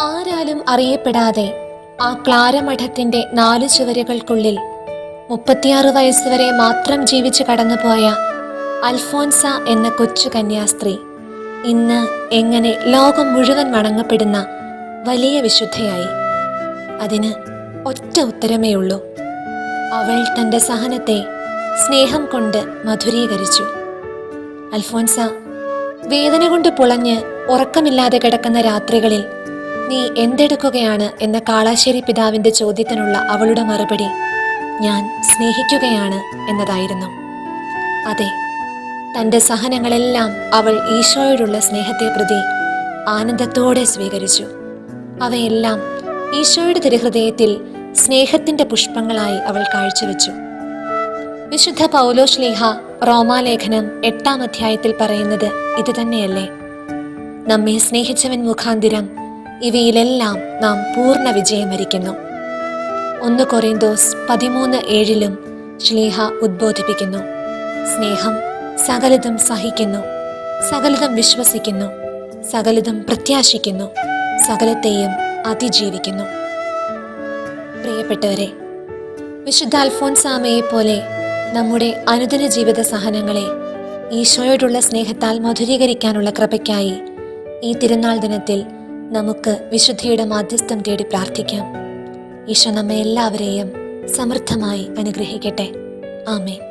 ആരാലും അറിയപ്പെടാതെ ആ ക്ലാരമഠത്തിന്റെ നാലു ചുവരുകൾക്കുള്ളിൽ മുപ്പത്തിയാറ് വയസ്സുവരെ മാത്രം ജീവിച്ചു കടന്നുപോയ അൽഫോൻസ എന്ന കൊച്ചു കന്യാസ്ത്രീ ഇന്ന് എങ്ങനെ ലോകം മുഴുവൻ വണങ്ങപ്പെടുന്ന വലിയ വിശുദ്ധയായി. അതിന് ഒറ്റ ഉത്തരമേ ഉള്ളൂ. അവൾ തന്റെ സഹനത്തെ സ്നേഹം കൊണ്ട് മധുരീകരിച്ചു. അൽഫോൻസ വേദന കൊണ്ട് പുളഞ്ഞ് ഉറക്കമില്ലാതെ കിടക്കുന്ന രാത്രികളിൽ നീ എന്തെടുക്കുകയാണ് എന്ന കാളാശ്ശേരി പിതാവിന്റെ ചോദ്യത്തിനുള്ള അവളുടെ മറുപടി ഞാൻ സ്നേഹിക്കുകയാണ് എന്നതായിരുന്നു. അതെ തന്റെ സഹനങ്ങളെല്ലാം അവൾ ഈശോയോടുള്ള സ്നേഹത്തെ പ്രതി ആനന്ദത്തോടെ സ്വീകരിച്ചു. അവയെല്ലാം ഈശോയുടെ തിരുഹൃദയത്തിൽ സ്നേഹത്തിന്റെ പുഷ്പങ്ങളായി അവൾ കാഴ്ചവെച്ചു. വിശുദ്ധ പൗലോശ്ലീഹ റോമാലേഖനം എട്ടാം അധ്യായത്തിൽ പറയുന്നത് ഇതുതന്നെയല്ലേ? നമ്മെ സ്നേഹിച്ചവൻ മുഖാന്തിരം ഇവയിലെല്ലാം നാം പൂർണ വിജയം വരിക്കുന്നു. ഒന്ന് കൊറിന്തോസ് പതിമൂന്ന് ഏഴിലും ശ്ലീഹ ഉദ്ബോധിപ്പിക്കുന്നു. സ്നേഹം സകലതും സഹിക്കുന്നു. സകലതും വിശ്വസിക്കുന്നു. സകലതും പ്രത്യാശിക്കുന്നു. സകലത്തെയും അതിജീവിക്കുന്നു. പ്രിയപ്പെട്ടവരെ വിശുദ്ധ അൽഫോൻസാമയെ പോലെ നമ്മുടെ അനുദിന ജീവിത സഹനങ്ങളെ ഈശോയോടുള്ള സ്നേഹത്താൽ മധുരീകരിക്കാനുള്ള കൃപയ്ക്കായി ഈ തിരുനാൾ ദിനത്തിൽ നമുക്ക് വിശുദ്ധിയുടെ മാധ്യസ്ഥം തേടി പ്രാർത്ഥിക്കാം. ഈശോ നമ്മെ എല്ലാവരെയും സമൃദ്ധമായി അനുഗ്രഹിക്കട്ടെ. ആമേൻ.